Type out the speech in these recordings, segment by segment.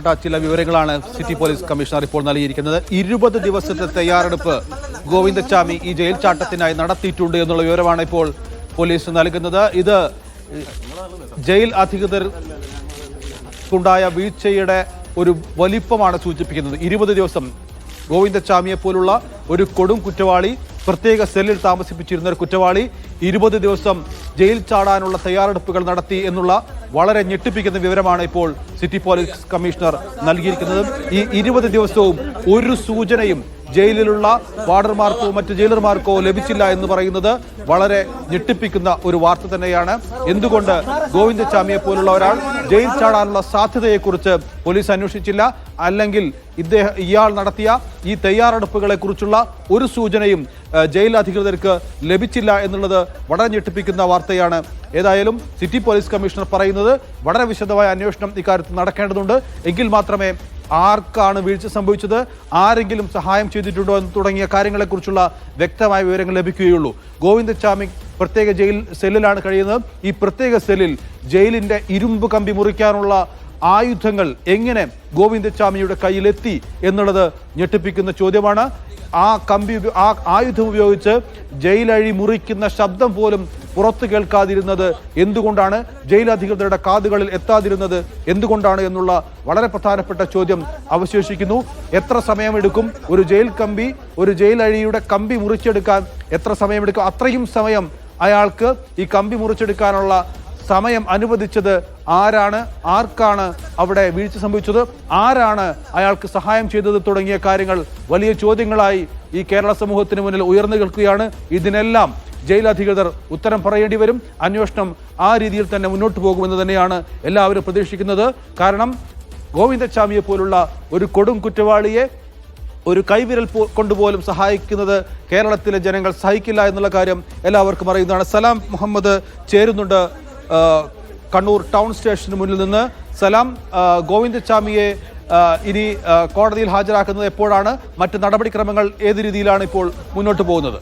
ചില വിവരങ്ങളാണ് city police commissioner ഇപ്പോൾ നൽകിയിരിക്കുന്നത്. ഇരുപത് ദിവസത്തെ തയ്യാറെടുപ്പ് ഗോവിന്ദച്ചാമി ഈ ജയിൽ ചാട്ടത്തിനായി നടത്തിയിട്ടുണ്ട് എന്നുള്ള വിവരമാണ് ഇപ്പോൾ പോലീസ് നൽകുന്നത്. ഇത് ജയിൽ അധികൃതർക്കുണ്ടായ വീഴ്ചയുടെ ഒരു വലിപ്പമാണ് സൂചിപ്പിക്കുന്നത്. ഇരുപത് ദിവസം ഗോവിന്ദച്ചാമിയെ പോലുള്ള ഒരു കൊടും കുറ്റവാളി പ്രത്യേക സെല്ലിൽ താമസിപ്പിച്ചിരുന്ന ഒരു കുറ്റവാളി ഇരുപത് ദിവസം ജയിൽ ചാടാനുള്ള തയ്യാറെടുപ്പുകൾ നടത്തി എന്നുള്ള വളരെ ഞെട്ടിപ്പിക്കുന്ന വിവരമാണ് ഇപ്പോൾ സിറ്റി പോലീസ് കമ്മീഷണർ നൽകിയിരിക്കുന്നത്. ഈ ഇരുപത് ദിവസവും ഒരു സൂചനയും ജയിലിലുള്ള വാർഡർമാർക്കോ മറ്റ് ജയിലർമാർക്കോ ലഭിച്ചില്ല എന്ന് പറയുന്നത് വളരെ ഞെട്ടിപ്പിക്കുന്ന ഒരു വാർത്ത തന്നെയാണ്. എന്തുകൊണ്ട് ഗോവിന്ദച്ചാമിയെ പോലുള്ള ഒരാൾ ജയിൽ ചാടാനുള്ള സാധ്യതയെക്കുറിച്ച് പോലീസ് അന്വേഷിച്ചില്ല? അല്ലെങ്കിൽ ഇദ്ദേഹം ഇയാൾ നടത്തിയ ഈ തയ്യാറെടുപ്പുകളെ കുറിച്ചുള്ള ഒരു സൂചനയും ജയിൽ അധികൃതർക്ക് ലഭിച്ചില്ല എന്നുള്ളത് വളരെ ഞെട്ടിപ്പിക്കുന്ന വാർത്തയാണ്. ഏതായാലും സിറ്റി പോലീസ് കമ്മീഷണർ പറയുന്നത് വളരെ വിശദമായ അന്വേഷണം ഇക്കാര്യത്തിൽ നടക്കേണ്ടതുണ്ട്. എങ്കിൽ മാത്രമേ ആർക്കാണ് വീഴ്ച സംഭവിച്ചത്? ആരെങ്കിലും സഹായം ചെയ്തിട്ടുണ്ടോ എന്ന് തുടങ്ങിയ കാര്യങ്ങളെക്കുറിച്ചുള്ള വ്യക്തമായ വിവരങ്ങൾ ലഭിക്കുകയുള്ളൂ. ഗോവിന്ദച്ചാമി പ്രത്യേക ജയിൽ സെല്ലിലാണ് കഴിയുന്നത്. ഈ പ്രത്യേക സെല്ലിൽ ജയിലിന്റെ ഇരുമ്പ് കമ്പി മുറിക്കാനുള്ള ആയുധങ്ങൾ എങ്ങനെ ഗോവിന്ദച്ചാമിയുടെ കയ്യിലെത്തി എന്നുള്ളത് ഞെട്ടിപ്പിക്കുന്ന ചോദ്യമാണ്. ആ കമ്പി ആ ആയുധം ഉപയോഗിച്ച് ജയിലഴി മുറിക്കുന്ന ശബ്ദം പോലും പുറത്തു കേൾക്കാതിരുന്നത് എന്തുകൊണ്ടാണ്? ജയിൽ അധികൃതരുടെ കാതുകളിൽ എത്താതിരുന്നത് എന്തുകൊണ്ടാണ് എന്നുള്ള വളരെ പ്രധാനപ്പെട്ട ചോദ്യം അവശേഷിക്കുന്നു. എത്ര സമയമെടുക്കും? ഒരു ജയിൽ കമ്പി ഒരു ജയിൽ അഴിയുടെ കമ്പി മുറിച്ചെടുക്കാൻ എത്ര സമയമെടുക്കും? അത്രയും സമയം അയാൾക്ക് ഈ കമ്പി മുറിച്ചെടുക്കാനുള്ള സമയം അനുവദിച്ചത് ആരാണ്? ആർക്കാണ് അവിടെ വീഴ്ച സംഭവിച്ചത്? ആരാണ് അയാൾക്ക് സഹായം ചെയ്തത്? തുടങ്ങിയ കാര്യങ്ങൾ വലിയ ചോദ്യങ്ങളായി ഈ കേരള സമൂഹത്തിന് മുന്നിൽ ഉയർന്നു കേൾക്കുകയാണ് ഇതിനെല്ലാം ജയിൽ അധികൃതർ ഉത്തരം പറയേണ്ടി വരും. അന്വേഷണം ആ രീതിയിൽ തന്നെ മുന്നോട്ട് പോകുമെന്ന് തന്നെയാണ് എല്ലാവരും പ്രതീക്ഷിക്കുന്നത്. കാരണം ഗോവിന്ദച്ചാമിയെ പോലുള്ള ഒരു കൊടും കുറ്റവാളിയെ ഒരു കൈവിരൽ കൊണ്ടുപോലും സഹായിക്കുന്നത് കേരളത്തിലെ ജനങ്ങൾ സഹിക്കില്ല എന്നുള്ള കാര്യം എല്ലാവർക്കും അറിയുന്നതാണ്. സലാം മുഹമ്മദ് ചേരുന്നുണ്ട് കണ്ണൂർ ടൗൺ സ്റ്റേഷന് മുന്നിൽ നിന്ന്. സലാം ഗോവിന്ദച്ചാമിയെ ഇനി കോടതിയിൽ ഹാജരാക്കുന്നത് എപ്പോഴാണ്? മറ്റ് നടപടിക്രമങ്ങൾ ഏത് രീതിയിലാണ് ഇപ്പോൾ മുന്നോട്ട് പോകുന്നത്?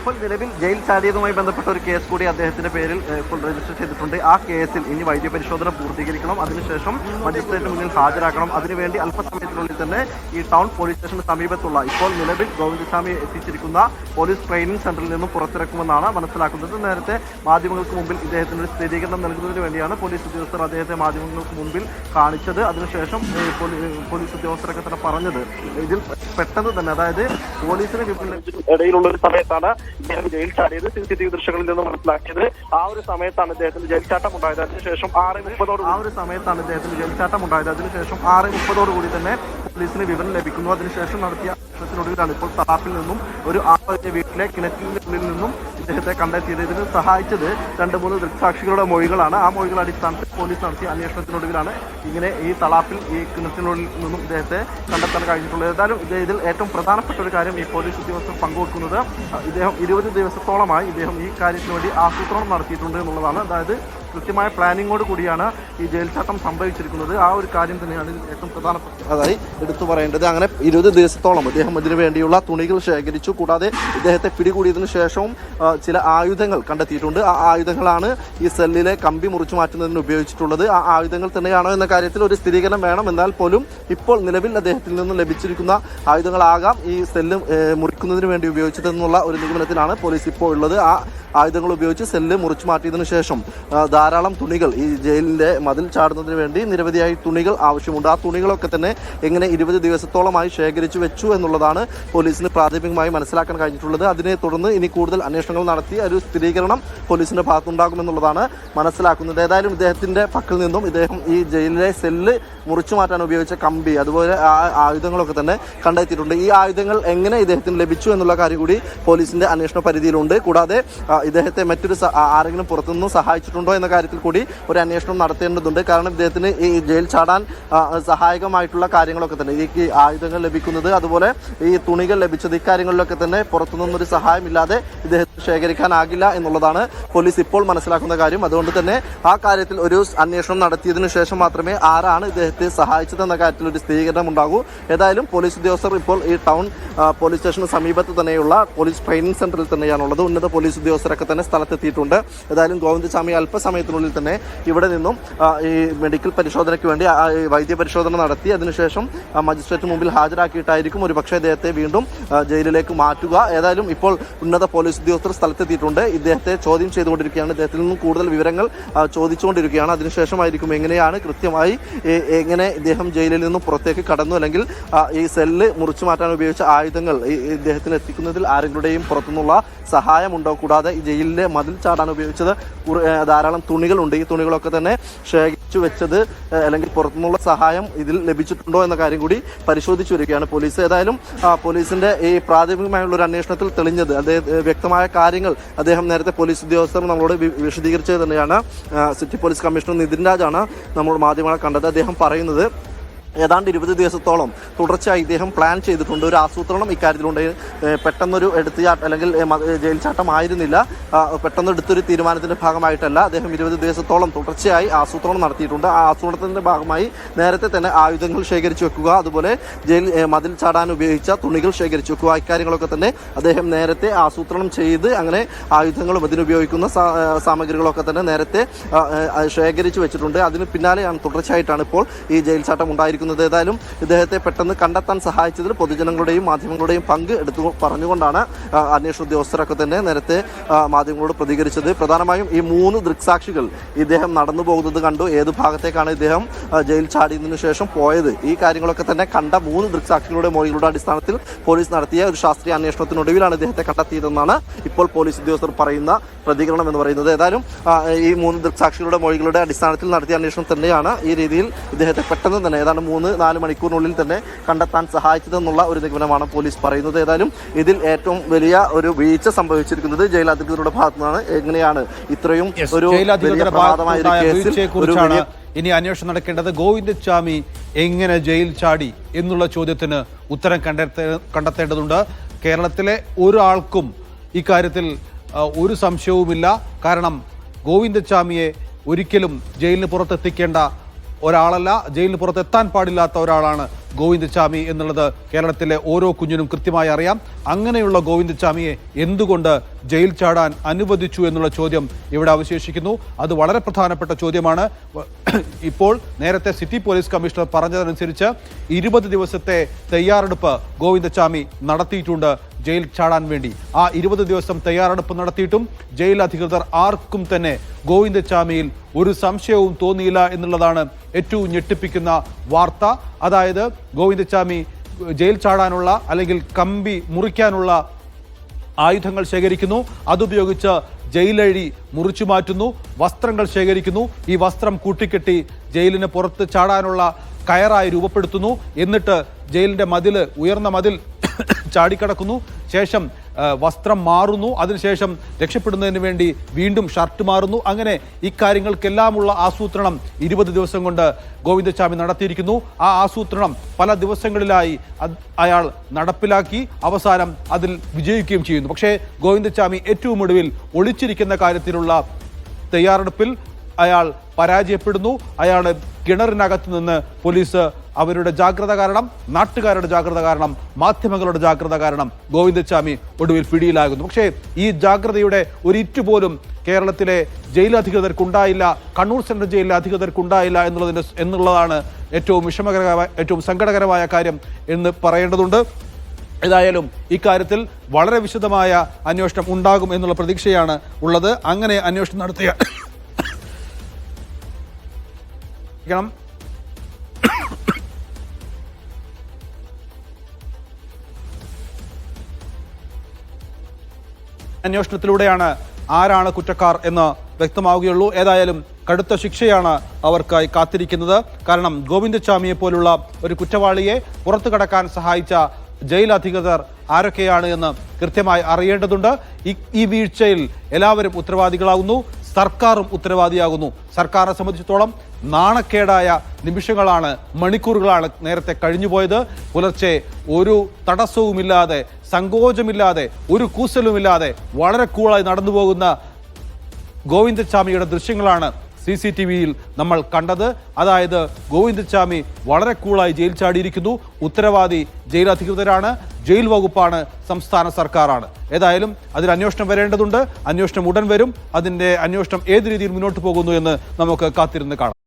ഇപ്പോൾ നിലവിൽ ജയിൽ ചാടിയതുമായി ബന്ധപ്പെട്ട ഒരു കേസ് കൂടി അദ്ദേഹത്തിന്റെ പേരിൽ ഇപ്പോൾ രജിസ്റ്റർ ചെയ്തിട്ടുണ്ട്. ആ കേസിൽ ഇനി വൈദ്യ പരിശോധന പൂർത്തീകരിക്കണം. അതിനുശേഷം മജിസ്ട്രേറ്റിന് മുന്നിൽ ഹാജരാക്കണം. അതിനുവേണ്ടി അല്പസമയത്തിനുള്ളിൽ തന്നെ ഈ ടൗൺ പോലീസ് സ്റ്റേഷന് സമീപത്തുള്ള ഇപ്പോൾ നിലവിൽ ഗോവിന്ദസ്വാമി എത്തിച്ചിരിക്കുന്ന പോലീസ് ട്രെയിനിങ് സെന്ററിൽ നിന്നും പുറത്തിറക്കുമെന്നാണ് മനസ്സിലാക്കുന്നത്. നേരത്തെ മാധ്യമങ്ങൾക്ക് മുമ്പിൽ ഇദ്ദേഹത്തിന് സ്ഥിരീകരണം നൽകുന്നതിന് വേണ്ടിയാണ് പോലീസ് ഉദ്യോഗസ്ഥർ അദ്ദേഹത്തെ മാധ്യമങ്ങൾക്ക് മുമ്പിൽ കാണിച്ചത്. അതിനുശേഷം പോലീസ് ഉദ്യോഗസ്ഥരൊക്കെ തന്നെ പറഞ്ഞത്. ഇതിൽ പെട്ടെന്ന് തന്നെ അതായത് പോലീസിന് ഇടയിലുള്ള ഒരു സമയത്താണ് ഇദ്ദേഹം ജയിൽ ചാടിയത്. സി സി ടി വി ദൃശ്യങ്ങളിൽ നിന്ന് മനസ്സിലാക്കിയത്. ആ ഒരു സമയത്താണ് ഇദ്ദേഹത്തിന് ജയിൽച്ചാട്ടം ഉണ്ടായത്. അതിനുശേഷം ആറ് മുപ്പതോട് ആ ഒരു സമയത്താണ് ഇദ്ദേഹത്തിന് ജയിൽച്ചാട്ടം ഉണ്ടായത്. അതിനുശേഷം ആറ് മുപ്പതോട് കൂടി തന്നെ പോലീസിന് വിവരം ലഭിക്കുന്നു. അതിനുശേഷം നടത്തിയ അന്വേഷണത്തിനൊടുവിലാണ് ഇപ്പോൾ താപ്പിൽ നിന്നും ഒരു ആളുടെ വീട്ടിലെ കിണറ്റിനുള്ളിൽ നിന്നും ഇദ്ദേഹത്തെ കണ്ടെത്തിയത്. ഇതിന് സഹായിച്ചത് രണ്ട് മൂന്ന് ദൃക്സാക്ഷികളുടെ മൊഴികളാണ്. ആ മൊഴികളുടെ അടിസ്ഥാനത്തിൽ പോലീസ് നടത്തിയ അന്വേഷണത്തിനൊടുവിലാണ് ഇങ്ങനെ ഈ തളാപ്പിൽ ഈ കിണറ്റിനുള്ളിൽ നിന്നും ഇദ്ദേഹത്തെ കണ്ടെത്താൻ കഴിഞ്ഞിട്ടുള്ളത്. ഏതായാലും ഇതിൽ ഏറ്റവും പ്രധാനപ്പെട്ട ഒരു കാര്യം ഈ പോലീസ് ഉദ്യോഗസ്ഥർ പങ്കുവെക്കുന്നത്. ഇദ്ദേഹം ഇരുപത് ദിവസത്തോളമായി ഇദ്ദേഹം ഈ കാര്യത്തിന് വേണ്ടി ആസൂത്രണം നടത്തിയിട്ടുണ്ട് എന്നുള്ളതാണ്. അതായത് കൃത്യമായ പ്ലാനിങ്ങോട് കൂടിയാണ് ഈ ജയിൽ സംഭവിച്ചിരിക്കുന്നത്. ആ ഒരു കാര്യം തന്നെയാണ് ഏറ്റവും പ്രധാനപ്പെട്ട അതായി എടുത്തു പറയേണ്ടത്. അങ്ങനെ ഇരുപത് ദിവസത്തോളം അദ്ദേഹം ഇതിനു വേണ്ടിയുള്ള തുണികൾ ശേഖരിച്ചു. കൂടാതെ ഇദ്ദേഹത്തെ പിടികൂടിയതിനു ശേഷവും ചില ആയുധങ്ങൾ കണ്ടെത്തിയിട്ടുണ്ട്. ആ ആയുധങ്ങളാണ് ഈ സെല്ലിലെ കമ്പി മുറിച്ചു മാറ്റുന്നതിന് ഉപയോഗിച്ചിട്ടുള്ളത്. ആ ആയുധങ്ങൾ തന്നെയാണോ എന്ന കാര്യത്തിൽ ഒരു സ്ഥിരീകരണം വേണം. എന്നാൽ പോലും ഇപ്പോൾ നിലവിൽ അദ്ദേഹത്തിൽ നിന്നും ലഭിച്ചിരിക്കുന്ന ആയുധങ്ങളാകാം ഈ സെല്ല് മുറിക്കുന്നതിന് വേണ്ടി ഉപയോഗിച്ചതെന്നുള്ള ഒരു നിഗമനത്തിലാണ് പോലീസ് ഇപ്പോൾ ഉള്ളത്. ആ ആയുധങ്ങൾ ഉപയോഗിച്ച് സെല്ല് മുറിച്ചു മാറ്റിയതിനു ശേഷം ധാരാളം തുണികൾ ഈ ജയിലിന്റെ മതിൽ ചാടുന്നതിന് വേണ്ടി നിരവധിയായി തുണികൾ ആവശ്യമുണ്ട്. ആ തുണികളൊക്കെ തന്നെ എങ്ങനെ ഇരുപത് ദിവസത്തോളമായി ശേഖരിച്ചു വെച്ചു എന്നുള്ളതാണ് പോലീസിന് പ്രാഥമികമായി മനസ്സിലാക്കാൻ കഴിഞ്ഞിട്ടുള്ളത്. അതിനെ തുടർന്ന് ഇനി കൂടുതൽ അന്വേഷണങ്ങൾ നടത്തി ഒരു സ്ഥിരീകരണം പോലീസിന്റെ ഭാഗത്തുണ്ടാകുമെന്നുള്ളതാണ് മനസ്സിലാക്കുന്നത്. ഏതായാലും ഇദ്ദേഹത്തിന്റെ പക്കൽ നിന്നും ഇദ്ദേഹം ഈ ജയിലിലെ സെല്ല് മുറിച്ചു മാറ്റാൻ ഉപയോഗിച്ച കമ്പി അതുപോലെ ആയുധങ്ങളൊക്കെ തന്നെ കണ്ടെത്തിയിട്ടുണ്ട്. ഈ ആയുധങ്ങൾ എങ്ങനെ ഇദ്ദേഹത്തിന് ലഭിച്ചു എന്നുള്ള കാര്യം കൂടി പോലീസിന്റെ അന്വേഷണ പരിധിയിലുണ്ട്. കൂടാതെ ഇദ്ദേഹത്തെ മറ്റൊരു ആരെങ്കിലും പുറത്തുനിന്ന് സഹായിച്ചിട്ടുണ്ടോ എന്ന കാര്യത്തിൽ കൂടി ഒരു അന്വേഷണം നടത്തേണ്ടതുണ്ട്. കാരണം ഇദ്ദേഹത്തിന് ഈ ജയിൽ ചാടാൻ സഹായകമായിട്ടുള്ള കാര്യങ്ങളൊക്കെ തന്നെ ഈ ആയുധങ്ങൾ ലഭിക്കുന്നത് അതുപോലെ ഈ തുണികൾ ലഭിച്ചത് ഇക്കാര്യങ്ങളിലൊക്കെ തന്നെ പുറത്തുനിന്നൊരു സഹായമില്ലാതെ ഇദ്ദേഹത്തിന് ശേഖരിക്കാനാകില്ല എന്നുള്ളതാണ് പോലീസ് ഇപ്പോൾ മനസ്സിലാക്കുന്ന കാര്യം. അതുകൊണ്ട് തന്നെ ആ കാര്യത്തിൽ ഒരു അന്വേഷണം നടത്തിയതിനു ശേഷം മാത്രമേ ആരാണ് ഇദ്ദേഹത്തെ സഹായിച്ചതെന്ന കാര്യത്തിൽ ഒരു സ്ഥിരീകരണം ഉണ്ടാകൂ. ഏതായാലും പോലീസ് ഉദ്യോഗസ്ഥർ ഇപ്പോൾ ഈ ടൗൺ പോലീസ് സ്റ്റേഷന് സമീപത്ത് തന്നെയുള്ള പോലീസ് ട്രെയിനിങ് സെന്ററിൽ തന്നെയാണുള്ളത്. ഉന്നത പോലീസ് ഉദ്യോഗസ്ഥരൊക്കെ തന്നെ സ്ഥലത്തെത്തിയിട്ടുണ്ട്. ഏതായാലും ഗോവിന്ദസ്വാമി അല്പസമയം അല്പസമയത്തിനുള്ളിൽ തന്നെ ഇവിടെ നിന്നും ഈ മെഡിക്കൽ പരിശോധനയ്ക്ക് വേണ്ടി വൈദ്യ പരിശോധന നടത്തി. അതിനുശേഷം മജിസ്ട്രേറ്റ് മുമ്പിൽ ഹാജരാക്കിയിട്ടായിരിക്കും ഒരു പക്ഷേ ഇദ്ദേഹത്തെ വീണ്ടും ജയിലിലേക്ക് മാറ്റുക. ഏതായാലും ഇപ്പോൾ ഉന്നത പോലീസ് ഉദ്യോഗസ്ഥർ സ്ഥലത്തെത്തിയിട്ടുണ്ട്. ഇദ്ദേഹത്തെ ചോദ്യം ചെയ്തുകൊണ്ടിരിക്കുകയാണ്. ഇദ്ദേഹത്തിൽ നിന്നും കൂടുതൽ വിവരങ്ങൾ ചോദിച്ചുകൊണ്ടിരിക്കുകയാണ്. അതിനുശേഷമായിരിക്കും എങ്ങനെയാണ് കൃത്യമായി എങ്ങനെ ഇദ്ദേഹം ജയിലിൽ നിന്നും പുറത്തേക്ക് കടന്നു? അല്ലെങ്കിൽ ഈ സെല്ല് മുറിച്ചു മാറ്റാൻ ഉപയോഗിച്ച ആയുധങ്ങൾ ഇദ്ദേഹത്തിന് എത്തിക്കുന്നതിൽ ആരെങ്കിലുടെയും പുറത്തുനിന്നുള്ള സഹായമുണ്ടോ? കൂടാതെ ഈ ജയിലിലെ മതിൽ ചാടാൻ ഉപയോഗിച്ചത് ധാരാളം തുണികളുണ്ട്. ഈ തുണികളൊക്കെ തന്നെ ശേഖരിച്ചു വെച്ചത് അല്ലെങ്കിൽ പുറത്തുനിന്നുള്ള സഹായം ഇതിൽ ലഭിച്ചിട്ടുണ്ടോ എന്ന കാര്യം കൂടി പരിശോധിച്ചു വരികയാണ് പോലീസ്. ഏതായാലും പോലീസിന്റെ ഈ പ്രാഥമികമായുള്ള ഒരു അന്വേഷണത്തിൽ തെളിഞ്ഞത് അദ്ദേഹം വ്യക്തമായ കാര്യങ്ങൾ അദ്ദേഹം നേരത്തെ പോലീസ് ഉദ്യോഗസ്ഥർ നമ്മളോട് വിശദീകരിച്ചത് തന്നെയാണ്. സിറ്റി പോലീസ് കമ്മീഷണർ നിതിൻ രാജാണ് നമ്മൾ മാധ്യമങ്ങളെ കണ്ടത്. അദ്ദേഹം പറയുന്നത് ഏതാണ്ട് ഇരുപത് ദിവസത്തോളം തുടർച്ചയായി ഇദ്ദേഹം പ്ലാൻ ചെയ്തിട്ടുണ്ട്. ഒരു ആസൂത്രണം ഇക്കാര്യത്തിലുണ്ട്. പെട്ടെന്നൊരു എടുത്തുചാട്ടം അല്ലെങ്കിൽ ജയിൽ ചാട്ടം ആയിരുന്നില്ല പെട്ടെന്ന് എടുത്തൊരു തീരുമാനത്തിന്റെ ഭാഗമായിട്ടല്ല അദ്ദേഹം ഇരുപത് ദിവസത്തോളം തുടർച്ചയായി ആസൂത്രണം നടത്തിയിട്ടുണ്ട്. ആ ആസൂത്രണത്തിന്റെ ഭാഗമായി നേരത്തെ തന്നെ ആയുധങ്ങൾ ശേഖരിച്ചു വെക്കുക അതുപോലെ ജയിൽ മതിൽ ചാടാൻ ഉപയോഗിച്ച തുണികൾ ശേഖരിച്ചു വെക്കുക ഇക്കാര്യങ്ങളൊക്കെ തന്നെ അദ്ദേഹം നേരത്തെ ആസൂത്രണം ചെയ്ത് അങ്ങനെ ആയുധങ്ങളും അതിനുപയോഗിക്കുന്ന സാമഗ്രികളൊക്കെ തന്നെ നേരത്തെ ശേഖരിച്ചു വെച്ചിട്ടുണ്ട്. അതിന് പിന്നാലെയാണ് തുടർച്ചയായിട്ടാണ് ഇപ്പോൾ ഈ ജയിൽ ചാട്ടം ഉണ്ടായിരിക്കുന്നത്. ഏതായാലും ഇദ്ദേഹത്തെ പെട്ടെന്ന് കണ്ടെത്താൻ സഹായിച്ചതിൽ പൊതുജനങ്ങളുടെയും മാധ്യമങ്ങളുടെയും പങ്ക് എടുത്തു പറഞ്ഞുകൊണ്ടാണ് അന്വേഷണ ഉദ്യോഗസ്ഥരൊക്കെ തന്നെ നേരത്തെ മാധ്യമങ്ങളോട് പ്രതികരിച്ചത്. പ്രധാനമായും ഈ മൂന്ന് ദൃക്സാക്ഷികൾ ഇദ്ദേഹം നടന്നു പോകുന്നത് കണ്ടു. ഏത് ഭാഗത്തേക്കാണ് ഇദ്ദേഹം ജയിൽ ചാടിയതിനു ശേഷം പോയത്? ഈ കാര്യങ്ങളൊക്കെ തന്നെ കണ്ട മൂന്ന് ദൃക്സാക്ഷികളുടെ മൊഴികളുടെ അടിസ്ഥാനത്തിൽ പോലീസ് നടത്തിയ ഒരു ശാസ്ത്രീയ അന്വേഷണത്തിനൊടുവിലാണ് ഇദ്ദേഹത്തെ കണ്ടെത്തിയതെന്നാണ് ഇപ്പോൾ പോലീസ് ഉദ്യോഗസ്ഥർ പറയുന്ന പ്രതികരണം എന്ന് പറയുന്നത്. ഏതായാലും ഈ മൂന്ന് ദൃക്സാക്ഷികളുടെ മൊഴികളുടെ അടിസ്ഥാനത്തിൽ നടത്തിയ അന്വേഷണം തന്നെയാണ് ഈ രീതിയിൽ ഇദ്ദേഹത്തെ പെട്ടെന്ന് തന്നെ ഏതാണ്ട് മൂന്ന് നാല് മണിക്കൂറിനുള്ളിൽ തന്നെ കണ്ടെത്താൻ സഹായിച്ചതെന്നുള്ള ഒരു നിഗമനമാണ് പോലീസ് പറയുന്നത്. ഏതായാലും ഇതിൽ ഏറ്റവും വലിയ ഒരു വീഴ്ച സംഭവിച്ചിരിക്കുന്നത് ജയിലധികൃതരുടെ ഭാഗത്തു നിന്നാണ് എങ്ങനെയാണ് ഇത്രയും ഒരു വലിയ പ്രഭാതമായ പ്രമാദമായ ഒരു ഭാഗത്തുണ്ടായ കേസിൽ ഒരു ഇനി അന്വേഷണം നടക്കേണ്ടത്. ഗോവിന്ദസ്വാമി എങ്ങനെ ജയിൽ ചാടി എന്നുള്ള ചോദ്യത്തിന് ഉത്തരം കണ്ടെത്തേ കണ്ടെത്തേണ്ടതുണ്ട്. കേരളത്തിലെ ഒരാൾക്കും ഇക്കാര്യത്തിൽ ഒരു സംശയവുമില്ല. കാരണം ഗോവിന്ദസ്വാമിയെ ഒരിക്കലും ജയിലിന് പുറത്തെത്തിക്കേണ്ട ഒരാളല്ല ജയിലിന് പുറത്തെത്താൻ പാടില്ലാത്ത ഒരാളാണ് ഗോവിന്ദസ്വാമി എന്നുള്ളത് കേരളത്തിലെ ഓരോ കുഞ്ഞിനും കൃത്യമായി അറിയാം. അങ്ങനെയുള്ള ഗോവിന്ദസ്വാമിയെ എന്തുകൊണ്ട് ജയിൽ ചാടാൻ അനുവദിച്ചു എന്നുള്ള ചോദ്യം ഇവിടെ അവശേഷിക്കുന്നു. അത് വളരെ പ്രധാനപ്പെട്ട ചോദ്യമാണ്. ഇപ്പോൾ നേരത്തെ സിറ്റി പോലീസ് കമ്മീഷണർ പറഞ്ഞതനുസരിച്ച് ഇരുപത് ദിവസത്തെ തയ്യാറെടുപ്പ് ഗോവിന്ദസ്വാമി നടത്തിയിട്ടുണ്ട് ജയിൽ ചാടാൻ വേണ്ടി ആ ഇരുപത് ദിവസം തയ്യാറെടുപ്പ് നടത്തിയിട്ടും ജയിൽ അധികൃതർ ആർക്കും തന്നെ ഗോവിന്ദച്ചാമിയിൽ ഒരു സംശയവും തോന്നിയില്ല എന്നുള്ളതാണ് ഏറ്റവും ഞെട്ടിപ്പിക്കുന്ന വാർത്ത. അതായത് ഗോവിന്ദച്ചാമി ജയിൽ ചാടാനുള്ള അല്ലെങ്കിൽ കമ്പി മുറിക്കാനുള്ള ആയുധങ്ങൾ ശേഖരിക്കുന്നു. അതുപയോഗിച്ച് ജയിലഴി മുറിച്ചു മാറ്റുന്നു. വസ്ത്രങ്ങൾ ശേഖരിക്കുന്നു. ഈ വസ്ത്രം കൂട്ടിക്കെട്ടി ജയിലിന് പുറത്ത് ചാടാനുള്ള കയറായി രൂപപ്പെടുത്തുന്നു. എന്നിട്ട് ജയിലിന്റെ മതിൽ ഉയർന്ന മതിൽ ചാടിക്കടക്കുന്നു. ശേഷം വസ്ത്രം മാറുന്നു. അതിനുശേഷം രക്ഷപ്പെടുന്നതിന് വേണ്ടി വീണ്ടും ഷർട്ട് മാറുന്നു. അങ്ങനെ ഇക്കാര്യങ്ങൾക്കെല്ലാമുള്ള ആസൂത്രണം ഇരുപത് ദിവസം കൊണ്ട് ഗോവിന്ദസ്വാമി നടത്തിയിരിക്കുന്നു. ആ ആസൂത്രണം പല ദിവസങ്ങളിലായി അയാൾ നടപ്പിലാക്കി അവസാനം അതിൽ വിജയിക്കുകയും ചെയ്യുന്നു. പക്ഷേ ഗോവിന്ദസ്വാമി ഏറ്റവും ഒടുവിൽ ഒളിച്ചിരിക്കുന്ന കാര്യത്തിലുള്ള തയ്യാറെടുപ്പിൽ അയാൾ പരാജയപ്പെടുന്നു. അയാൾ കിണറിനകത്ത് നിന്ന് പോലീസ് അവരുടെ ജാഗ്രത കാരണം നാട്ടുകാരുടെ ജാഗ്രത കാരണം മാധ്യമങ്ങളുടെ ജാഗ്രത കാരണം ഗോവിന്ദസ്വാമി ഒടുവിൽ പിടിയിലാകുന്നു. പക്ഷേ ഈ ജാഗ്രതയുടെ ഒരു ഇറ്റ് പോലും കേരളത്തിലെ ജയിലധികൃതർക്കുണ്ടായില്ല കണ്ണൂർ സെൻട്രൽ ജയിലിലെ അധികൃതർക്കുണ്ടായില്ല എന്നുള്ളതിന്റെ എന്നുള്ളതാണ് ഏറ്റവും വിഷമകരമായ ഏറ്റവും സങ്കടകരമായ കാര്യം എന്ന് പറയേണ്ടതുണ്ട്. ഏതായാലും ഇക്കാര്യത്തിൽ വളരെ വിശദമായ അന്വേഷണം ഉണ്ടാകും എന്നുള്ള പ്രതീക്ഷയാണ് ഉള്ളത്. അങ്ങനെ അന്വേഷണം നടത്തിയ. അന്വേഷണത്തിലൂടെയാണ് ആരാണ് കുറ്റക്കാർ എന്ന് വ്യക്തമാവുകയുള്ളൂ. ഏതായാലും കടുത്ത ശിക്ഷയാണ് അവർക്കായി കാത്തിരിക്കുന്നത്. കാരണം ഗോവിന്ദസ്വാമിയെ പോലുള്ള ഒരു കുറ്റവാളിയെ പുറത്തു കടക്കാൻ സഹായിച്ച ജയിൽ അധികൃതർ ആരൊക്കെയാണ് എന്ന് കൃത്യമായി അറിയേണ്ടതുണ്ട്. ഈ വീഴ്ചയിൽ എല്ലാവരും ഉത്തരവാദികളാകുന്നു സർക്കാരും ഉത്തരവാദിയാകുന്നു. സർക്കാരിനെ സംബന്ധിച്ചിടത്തോളം നാണക്കേടായ നിമിഷങ്ങളാണ് മണിക്കൂറുകളാണ് നേരത്തെ കഴിഞ്ഞുപോയത്. പുലർച്ചെ ഒരു തടസ്സവുമില്ലാതെ സങ്കോചമില്ലാതെ ഒരു കൂസലുമില്ലാതെ വളരെ കൂളായി നടന്നു പോകുന്ന ഗോവിന്ദസ്വാമിയുടെ ദൃശ്യങ്ങളാണ് സി സി ടി വിയിൽ നമ്മൾ കണ്ടത്. അതായത് ഗോവിന്ദസ്വാമി വളരെ കൂളായി ജയിൽ ചാടിയിരിക്കുന്നു. ഉത്തരവാദി ജയിൽ അധികൃതരാണ്. ജയിൽ വകുപ്പാണ് സംസ്ഥാന സർക്കാരാണ്. ഏതായാലും അതിൽ അന്വേഷണം വരേണ്ടതുണ്ട്. അന്വേഷണം ഉടൻ വരും. അതിന്റെ അന്വേഷണം ഏത് രീതിയിൽ മുന്നോട്ട് പോകുന്നു എന്ന് നമുക്ക് കാത്തിരുന്ന് കാണാം.